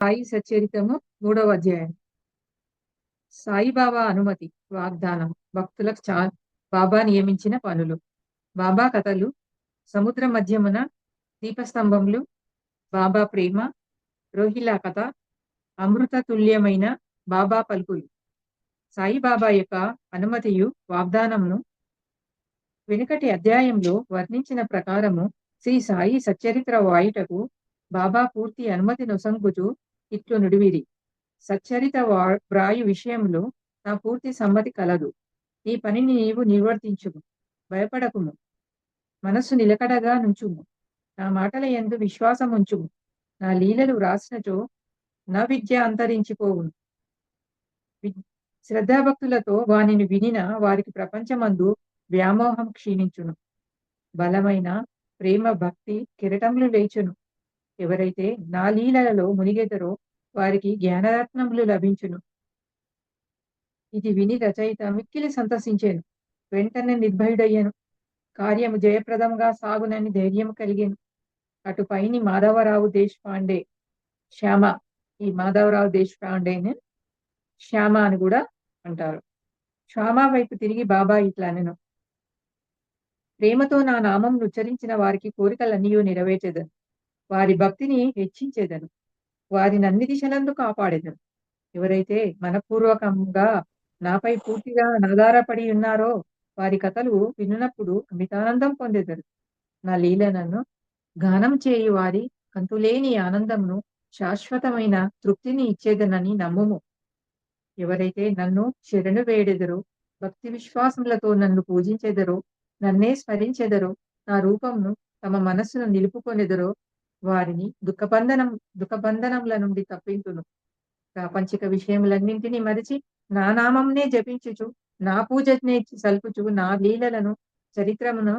సాయి సచరితము మూడవ అధ్యాయం. సాయిబాబా అనుమతి వాగ్దానం. భక్తులకు చా బాబా నియమించిన పనులు. బాబా కథలు సముద్ర మధ్యమున దీపస్తంభములు బాబా ప్రేమ రోహిలా కథ అమృత తుల్యమైన బాబా పలుకులు. సాయిబాబా యొక్క అనుమతియు వాగ్దానమును వెనుకటి అధ్యాయంలో వర్ణించిన ప్రకారము శ్రీ సాయి సచ్చరిత్ర వాయుటకు బాబా పూర్తి అనుమతి నొసంగుచు ఇట్లు నుడివిరి. సచ్చరిత వా- వ్రాయు విషయంలో నా పూర్తి సమ్మతి కలదు. ఈ పనిని నీవు నిర్వర్తించుము. భయపడకుము. మనస్సు నిలకడగా నుంచుము. నా మాటల ఎందు విశ్వాసం ఉంచుము నా లీలలు వ్రాసినచో నా విద్య అంతరించిపోవును. వి- శ్రద్ధాభక్తులతో వానిని వినిన వారికి ప్రపంచమందు వ్యామోహం క్షీణించును. బలమైన ప్రేమ భక్తి కిరటములు లేచును. ఎవరైతే నా లీలలలో మునిగెదరో వారికి జ్ఞానరత్నములు లభించును. ఇది విని రచయిత మిక్కిలి సంతసించాను వెంటనే నిర్భయుడయ్యాను. కార్యము జయప్రదంగా సాగునని ధైర్యం కలిగాను. అటు పైని మాధవరావు దేశపాండే శ్యామ ఈ మాధవరావు దేశపాండేని శ్యామ అని కూడా అంటారు. శ్యామ వైపు తిరిగి బాబా ఇట్లా నేను ప్రేమతో నా నామం ఉచ్చరించిన వారికి కోరికలన్నీ నెరవేర్చేదను. వారి భక్తిని హెచ్చించేదను. వారిని అన్ని దిశలందు కాపాడేదను. ఎవరైతే మనపూర్వకంగా నాపై పూర్తిగా ఆధారపడి ఉన్నారో వారి కథలు వినున్నప్పుడు అమితానందం పొందేదరు. నా లీలనను గానం చేయి వారి కంతులేని ఆనందంను శాశ్వతమైన తృప్తిని ఇచ్చేదనని నమ్ముము. ఎవరైతే నన్ను శరణు వేడెదరో భక్తి విశ్వాసములతో నన్ను పూజించెదరో నన్నే స్మరించెదరో నా రూపంను తమ మనస్సును నిలుపుకొనెదరో వారిని దుఃఖబంధనం దుఃఖబంధనముల నుండి తప్పించును. ప్రాపంచిక విషయములన్నింటినీ మరిచి నా నామంనే జపించుచు నా పూజనే సల్పుచు నా లీలలను చరిత్రమును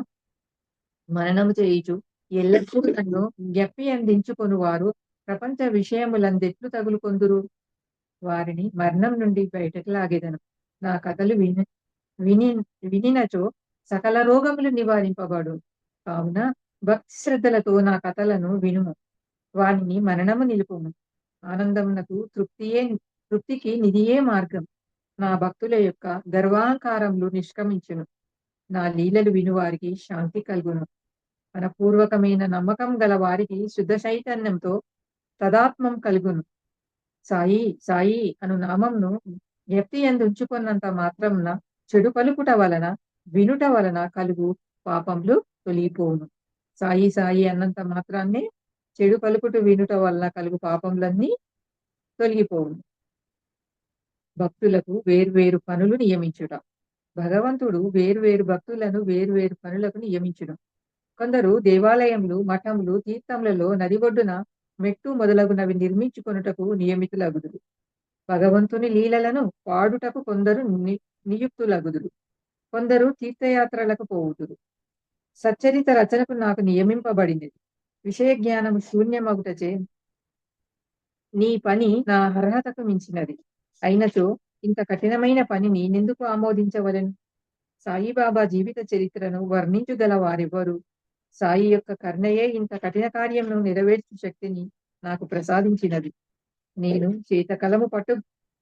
మననము చేయుచు ఎల్లప్పుడూ నన్ను గప్పి అందించుకొని వారు ప్రపంచ విషయములందెట్లు తగులుకొందురు. వారిని మరణం నుండి బయటకు లాగేదను. నా కథలు విని విని వినినచో సకల రోగములు నివారింపబడు కావున భక్తి శ్రద్ధలతో నా కథలను వినుము. వానిని మరణము నిలుపుము. ఆనందమునకు తృప్తియే తృప్తికి నిధియే మార్గం. నా భక్తుల యొక్క గర్వాంకారములు నిష్క్రమించును. నా లీలలు వినువారికి శాంతి కలుగును. మన పూర్వకమైన నమ్మకం గల వారికి శుద్ధ చైతన్యంతో తదాత్మం కలుగును. సాయి సాయి అను నామంను వ్యక్తి ఎందు ఉంచుకున్నంత మాత్రంన చెడు పలుకుట వలన వినుట వలన కలుగు పాపములు తొలిగిపోవును. సాయి సాయి అన్నంత మాత్రాన్నే చెడు పలుకుట వినుట వలన కలుగు పాపములన్నీ తొలగిపోవును. భక్తులకు వేర్వేరు పనులు నియమించుట. భగవంతుడు వేర్వేరు భక్తులను వేర్వేరు పనులకు నియమించును. కొందరు దేవాలయములు మఠములు తీర్థములలో నది ఒడ్డున మెట్టు మొదలగునవి నిర్మించుకొనుటకు నియమితులగుదురు. భగవంతుని లీలలను పాడుటకు కొందరు ని నియుక్తులగుదురు. కొందరు తీర్థయాత్రలకు పోవుదురు. సచ్చరిత రచనకు నాకు నియమింపబడింది. విషయ జ్ఞానము శూన్యమగుటచే నీ పని నా అర్హతకు మించినది. అయినచో ఇంత కఠినమైన పనిని నేనెందుకు ఆమోదించవలెను? సాయిబాబా జీవిత చరిత్రను వర్ణించుగల వారెవ్వరు సాయి యొక్క కర్ణయే ఇంత కఠిన కార్యంను నెరవేర్చు శక్తిని నాకు ప్రసాదించినది. నేను చేతకలము పట్టు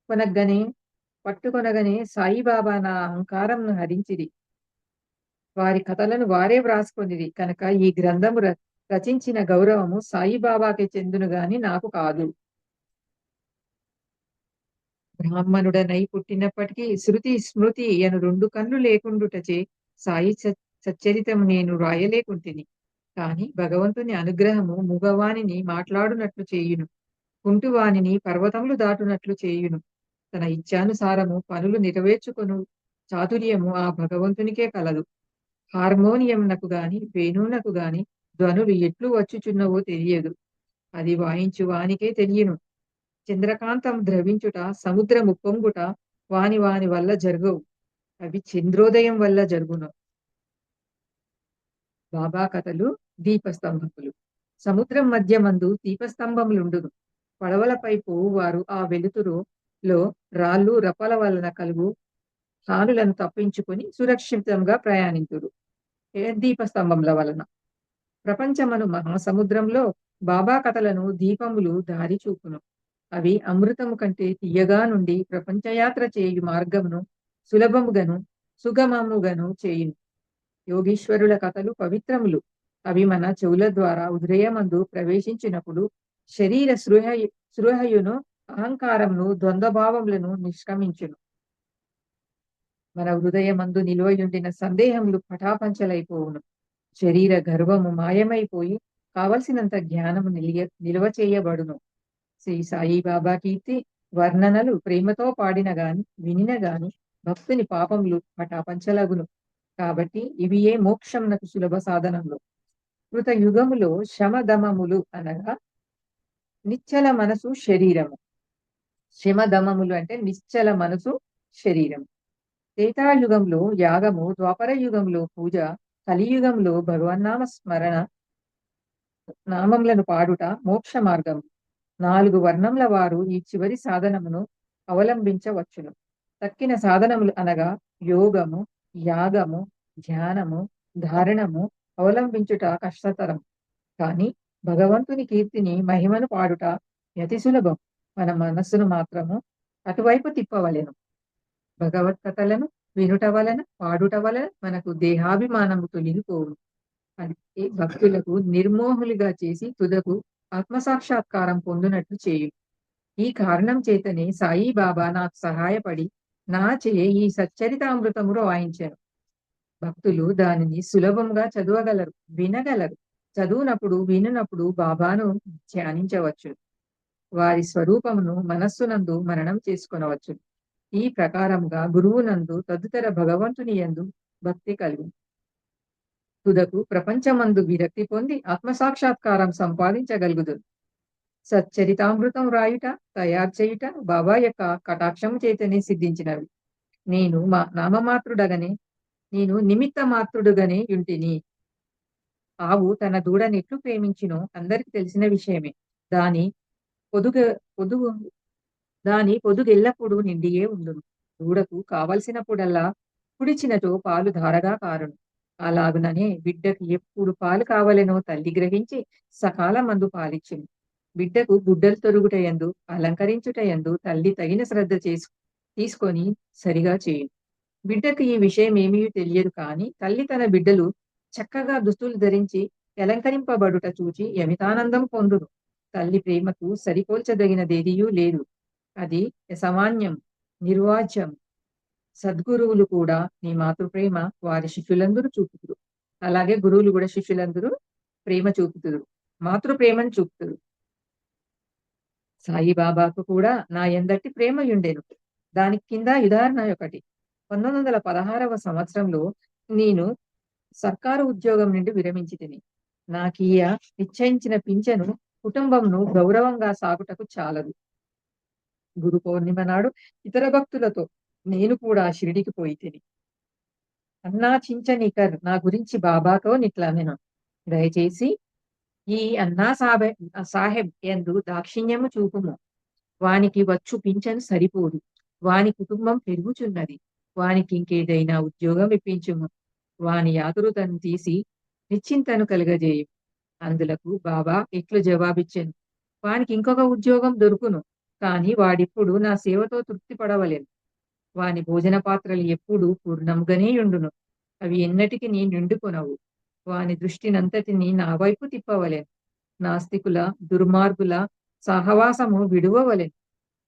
కొనగనే పట్టుకొనగనే సాయిబాబా నా అహంకారంను హరించిది వారి కథలను వారే వ్రాసుకొనిది కనుక ఈ గ్రంథము ర- రచించిన గౌరవము సాయిబాబాకే చెందును గాని నాకు కాదు. బ్రాహ్మణుడనై పుట్టినప్పటికీ శృతి స్మృతి అను రెండు కన్ను లేకుండుటచే సాయి స- సచ్చరితము నేను రాయలేకుంటిని. కాని భగవంతుని అనుగ్రహము మూగవానిని మాట్లాడునట్లు చేయును. కుంటువాణిని పర్వతములు దాటునట్లు చేయును. తన ఇచ్ఛానుసారము పనులు నెరవేర్చుకొను చాతుర్యము ఆ భగవంతునికే కలదు. హార్మోనియంనకు గాని వేణువునకు గాని ధ్వనులు ఎట్లు వచ్చుచున్నవో తెలియదు. అది వాయించు వానికే తెలియను. చంద్రకాంతం ద్రవించుట సముద్రము పొంగుట వాని వాని వల్ల జరగవు. అవి చంద్రోదయం వల్ల జరుగును. బాబా కథలు దీపస్తంభములు. సముద్రం మధ్య మందు దీపస్తంభములుండును. పడవలపై పోవువారు ఆ వెలుతురులో రాళ్ళు రప్పల వలన కలుగు హానులను తప్పించుకుని సురక్షితంగా ప్రయాణించుడు. ఏ దీపస్తంభముల వలన? ప్రపంచమను మహాసముద్రంలో బాబా కథలను దీపములు దారి చూపును. అవి అమృతము కంటే తీయగా నుండి ప్రపంచయాత్ర చేయు మార్గమును సులభముగను సుగమముగను చేయును. యోగీశ్వరుల కథలు పవిత్రములు. అవి మన చెవుల ద్వారా ఉదయమందు ప్రవేశించినప్పుడు శరీర సృహ సృహయును అహంకారమును ద్వంద్వభావములను నిష్క్రమించును. మన హృదయమందు నిలువయుండిన సందేహములు పటాపంచలైపోవును. శరీర గర్వము మాయమైపోయి కావలసినంత జ్ఞానము నిలియ నిల్వ చేయబడును. శ్రీ సాయిబాబా కీర్తి వర్ణనలు ప్రేమతో పాడిన గాని వినిన గాని భక్తుని పాపములు పటాపంచలగును. కాబట్టి ఇవి ఏ మోక్షమునకు సులభ సాధనములు. కృత యుగములో శమదమములు అనగా నిశ్చల మనసు శరీరము. శమదమములు అంటే నిశ్చల మనసు శరీరం త్రేతాయుగంలో యాగము ద్వాపర యుగంలో పూజ కలియుగంలో భగవన్నామ స్మరణ నామములను పాడుట మోక్ష మార్గం నాలుగు వర్ణముల వారు ఈ చివరి సాధనమును అవలంబించవచ్చును. తక్కిన సాధనములు అనగా యోగము యాగము ధ్యానము ధారణము అవలంబించుట కష్టతరం కానీ భగవంతుని కీర్తిని మహిమను పాడుట అతి సులభం. మన మనస్సును మాత్రము అటువైపు తిప్పవలెను. భగవత్ కథలను వినుట వలన పాడుట వలన మనకు దేహాభిమానము తొలగిపోవు అది భక్తులకు నిర్మోహులుగా చేసి తుదకు ఆత్మసాక్షాత్కారం పొందినట్లు చేయు ఈ కారణం చేతనే సాయి బాబా నాకు సహాయపడి నా చే ఈ సచ్చరితామృతము రాయించాను భక్తులు దానిని సులభంగా చదవగలరు వినగలరు. చదువునప్పుడు వినునప్పుడు బాబాను ధ్యానించవచ్చు వారి స్వరూపమును మనస్సునందు మరణం చేసుకొనవచ్చు ఈ ప్రకారంగా గురువునందు తదుతర భగవంతుని ఎందు భక్తి కలుగు. తుదకు ప్రపంచమందు విరక్తి పొంది ఆత్మసాక్షాత్కారం సంపాదించగలుగుదు. సచ్చరితామృతం రాయుట తయారు చేయుట బాబా యొక్క కటాక్షము చేతనే సిద్ధించినవి. నేను మా నామమాత్రుడగనే నేను నిమిత్త మాత్రుడుగానే యుంటిని. ఆవు తన దూడని ఎట్లు ప్రేమించినో అందరికి తెలిసిన విషయమే. దాని పొదుగ పొదుగు దాని పొదుగెల్లప్పుడూ నిండియే ఉండును. దూడకు కావలసినప్పుడల్లా కుడిచినతో పాలు ధారగా కారును. అలాగుననే బిడ్డకు ఎప్పుడు పాలు కావలెనో తల్లి గ్రహించి సకాల మందు పాలిచ్చింది బిడ్డకు గుడ్డలు తొరుగుటయందు అలంకరించుటయందు తల్లి తగిన శ్రద్ధ చేసు తీసుకొని సరిగా చేయు బిడ్డకు ఈ విషయం ఏమీ తెలియదు కాని తల్లి తన బిడ్డలు చక్కగా దుస్తులు ధరించి అలంకరింపబడుట చూచి యమితానందం పొందును. తల్లి ప్రేమకు సరిపోల్చదగినదేదియూ లేదు. అది అసామాన్యం నిర్వాజ్యం సద్గురువులు కూడా నీ మాతృప్రేమ వారి శిష్యులందరూ చూపుతురు. అలాగే గురువులు కూడా శిష్యులందరూ ప్రేమ చూపుతురు. మాతృప్రేమను చూపుతురు. సాయిబాబాకు కూడా నా ఎందటి ప్రేమ ఉండేను దానికి కింద ఉదాహరణ ఒకటి. పంతొమ్మిది వందల పదహారవ సంవత్సరంలో నేను సర్కారు ఉద్యోగం నుండి విరమించి తిని నాకీయ నిశ్చయించిన పింఛను కుటుంబంను గౌరవంగా సాగుటకు చాలదు. గురు పౌర్ణిమ నాడు ఇతర భక్తులతో నేను కూడా షిరిడికి పోయి తిని. అన్నా చించనికర్ నా గురించి బాబాతో నిట్లా నేను. దయచేసి ఈ అన్నా సాబె సాహెబ్ ఎందు దాక్షిణ్యము చూపుము. వానికి వచ్చు పింఛను సరిపోదు. వాని కుటుంబం పెరుగుచున్నది. వానికి ఇంకేదైనా ఉద్యోగం ఇప్పించుము. వాని యాతురుతను తీసి నిశ్చింతను కలుగజేయు. అందులకు బాబా ఇట్లు జవాబిచ్చాను. వానికి ఇంకొక ఉద్యోగం దొరుకును. కాని వాడిప్పుడు నా సేవతో తృప్తి పడవలేను. వాని భోజన పాత్రలు ఎప్పుడు పూర్ణంగానే ఉండును అవి ఎన్నటికి నీ నిండుకొనవు వాని దృష్టినంతటిని నా వైపు తిప్పవలేను. నాస్తికుల దుర్మార్గుల సహవాసము విడువవలెను.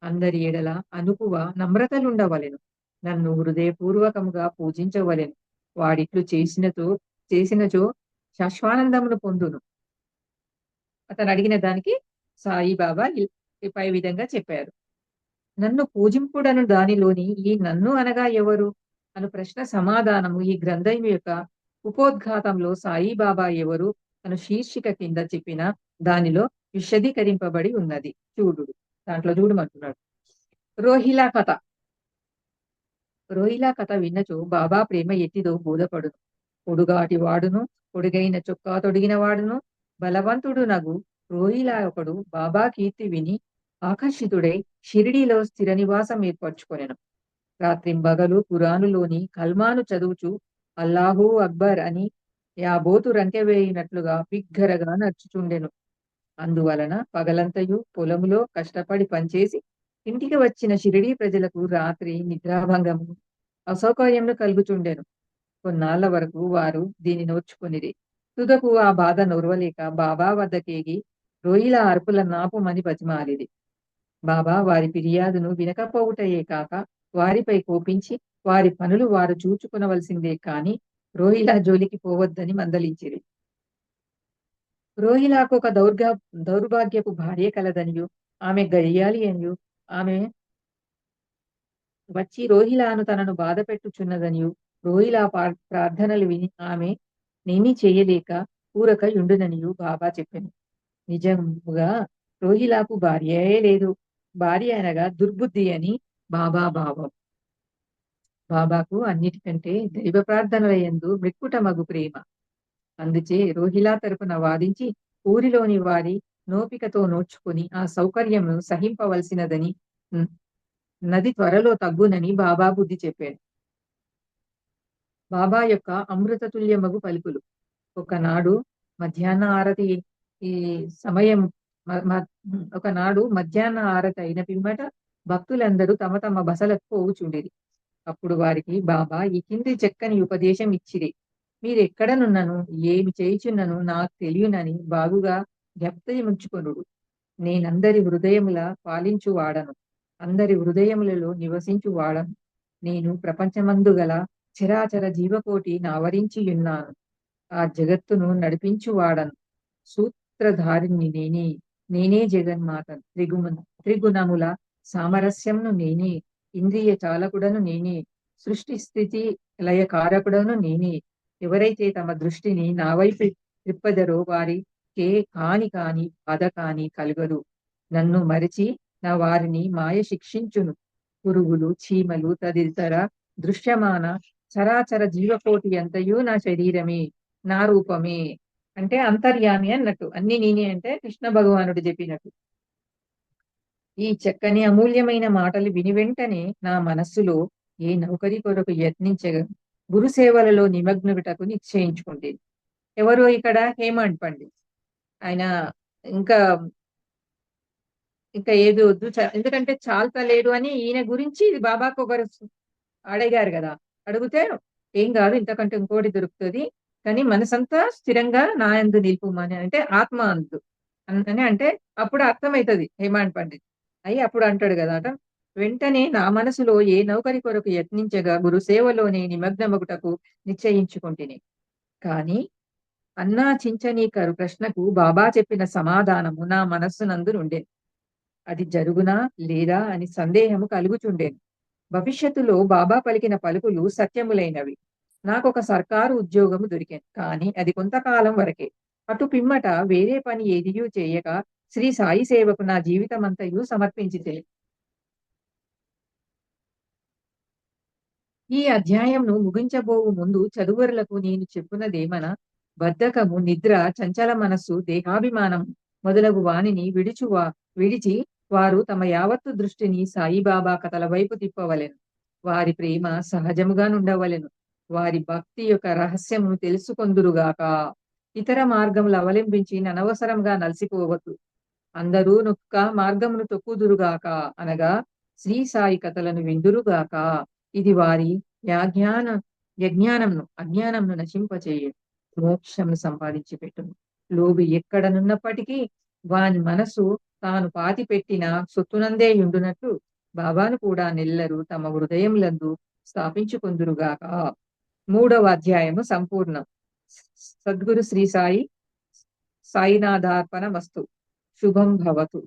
అందరి ఎడల అనుకువ నమ్రతలుండవలెను. నన్ను హృదయపూర్వకముగా పూజించవలెను. వాడిట్లు చేసినతో చేసినచో శాశ్వానందమును పొందును. అతను అడిగిన దానికి సాయిబాబా పై విధంగా చెప్పారు. నన్ను పూజింపుడను దానిలోని ఈ నన్ను అనగా ఎవరు? అను ప్రశ్న సమాధానము ఈ గ్రంథం యొక్క ఉపోద్ఘాతంలో సాయిబాబా ఎవరు? అను శీర్షిక కింద చెప్పిన దానిలో విశదీకరింపబడి ఉన్నది. చూడు. దాంట్లో చూడమంటున్నాడు రోహిలా కథ. రోహిలా కథ విన్నచో బాబా ప్రేమ ఎత్తిదో బోధపడును. పొడుగాటి వాడును పొడుగైన చొక్కా తొడిగిన వాడును బలవంతుడు నగు రోహిలా ఒకడు బాబా కీర్తి విని ఆకర్షితుడై షిరిడీలో స్థిర నివాసం ఏర్పరచుకొనెను. రాత్రింబగలు పురాణులోని కల్మాను చదువుచు అల్లాహూ అక్బర్ అని యాబోతు రంకెవేయినట్లుగా బిగ్గరగా నడుచుచుండెను. అందువలన పగలంతయు పొలములో కష్టపడి పనిచేసి ఇంటికి వచ్చిన షిరిడీ ప్రజలకు రాత్రి నిద్రాభంగము అసౌకర్యమును కలుగుచుండెను. కొన్నాళ్ళ వరకు వారు దీని నోర్చుకునిరి తుదకు ఆ బాధ నొరవలేక బాబా వద్దకేగి రోయిల అరుపుల నాపుమని బతిమాలిది బాబా వారి ఫిర్యాదును వినకపోవుటయే కాక వారిపై కోపించి వారి పనులు వారు చూచుకునవలసిందే కాని రోహిలా జోలికి పోవద్దని మందలించిరి. రోహిలాకు ఒక దౌర్గా దౌర్భాగ్యపు భార్య కలదనియు. ఆమె గయ్యాలి అనియు. ఆమె వచ్చి రోహిలాను తనను బాధ పెట్టుచున్నదనియు. రోహిలా ప్రార్థనలు విని ఆమె నేమీ చేయలేక ఊరక యుండుననియు బాబా చెప్పాను. నిజముగా రోహిలాకు భార్యయే లేదు. భార్య అనగా దుర్బుద్ధి అని బాబా భావం. బాబాకు అన్నిటికంటే దైవ ప్రార్థనల ఎందు మృక్కుటమగు ప్రేమ. అందుచే రోహిలా తరపున వాదించి ఊరిలోని వారి నోపికతో నోచుకుని ఆ సౌకర్యమును సహింపవలసినదని నది త్వరలో తగ్గునని బాబా బుద్ధి చెప్పాడు. బాబా యొక్క అమృతతుల్యమగు పలుకులు. ఒకనాడు మధ్యాహ్న ఆరతి ఈ సమయం ఒకనాడు మధ్యాహ్న ఆరతి అయిన పిమ్మట భక్తులందరూ తమ తమ బసలకు పోవుచుండేది. అప్పుడు వారికి బాబా ఈ కింది చెక్కని ఉపదేశం ఇచ్చిరి. మీరెక్కడనున్నను? ఏమి చేయుచున్నను? నాకు తెలియనని బాగుగా జ్ఞప్తిముంచుకొనుడు నేనందరి హృదయముల పాలించు వాడను. అందరి హృదయములలో నివసించు వాడను. నేను ప్రపంచమందు గల చరాచర జీవకోటి నావరించియున్నాను ఆ జగత్తును నడిపించువాడను సూత్రధారిని నేనే. నేనే జగన్మాత త్రిగుణ త్రిగుణముల సామరస్యంను నేనే ఇంద్రియ చాలకుడను నేనే సృష్టి స్థితి లయ కారకుడను నేనే. ఎవరైతే తమ దృష్టిని నా వైపు త్రిప్పదరో వారికే కాని కాని బాధ కాని కలుగదు. నన్ను మరిచి నా వారిని మాయ శిక్షించును. పురుగులు చీమలు తదితర దృశ్యమాన చరాచర జీవకోటి అంతయు నా శరీరమే నా రూపమే. అంటే అంతర్యామి అన్నట్టు. అన్ని నేనే అంటే కృష్ణ భగవానుడు చెప్పినట్టు. ఈ చక్కని అమూల్యమైన మాటలు విని వెంటనే నా మనస్సులో ఏ నౌకరి కొరకు యత్నించగా గురు సేవలలో నిమగ్నుటకు నిశ్చయించుకుంటేది ఎవరు ఇక్కడ హేమంత్ పండిత్. ఆయన ఇంకా ఇంకా ఏదో వద్దు ఎందుకంటే చాలతలేడు అని ఈయన గురించి ఇది బాబాకు ఒకరు అడిగారు కదా. అడిగితే ఏం కాదు ఇంతకంటే ఇంకోటి దొరుకుతుంది. కానీ మనసంతా స్థిరంగా నా ఎందు నిలుపుమని అంటే ఆత్మ అందు. అని అంటే అప్పుడు అర్థమవుతుంది హేమాండ్ పండిత్. అయి అప్పుడు అంటాడు కదా అట వెంటనే నా మనసులో ఏ నౌకరి కొరకు యత్నించగా గురు సేవలోనే నిమగ్నమగుటకు నిశ్చయించుకుంటుని. కానీ అన్నా చించనీకరు ప్రశ్నకు బాబా చెప్పిన సమాధానము నా మనస్సునందు నుండేను. అది జరుగునా లేదా అని సందేహము కలుగుచుండేను. భవిష్యత్తులో బాబా పలికిన పలుకులు సత్యములైనవి. నాకు ఒక సర్కారు ఉద్యోగం దొరికింది కానీ అది కొంతకాలం వరకే. అటు పిమ్మట వేరే పని ఏదియూ చేయక శ్రీ సాయి సేవకు నా జీవితం అంతయు సమర్పించితే. ఈ అధ్యాయంను ముగించబోవు ముందు చదువురులకు నేను చెప్పున్నదేమన బద్ధకము నిద్ర చంచల మనస్సు దేహాభిమానం మొదలగు వాణిని విడిచువా విడిచి వారు తమ యావత్తు దృష్టిని సాయిబాబా కథల వైపు తిప్పవలెను. వారి ప్రేమ సహజముగా నుండవలెను. వారి భక్తి యొక్క రహస్యమును తెలుసుకొందురుగాక. ఇతర మార్గములు అవలంబించి అనవసరంగా నలిసిపోవద్దు. అందరూ నొక్క మార్గమును తొక్కుదురుగాక. అనగా శ్రీ సాయి కథలను విందురుగాక. ఇది వారి యాజ్ఞాన యజ్ఞానంను అజ్ఞానంను నశింపచేయ. మోక్షంను సంపాదించి పెట్టును లోబి ఎక్కడనున్నప్పటికీ వాని మనసు తాను పాతి పెట్టిన సొత్తునందే ఉండునట్లు బాబాను కూడా నెల్లరు తమ హృదయములందు స్థాపించుకుందురుగాక. మూడవ అధ్యాయము సంపూర్ణం. సద్గురు శ్రీ సాయి సాయినాథార్పణ వస్తు. శుభం భవతు.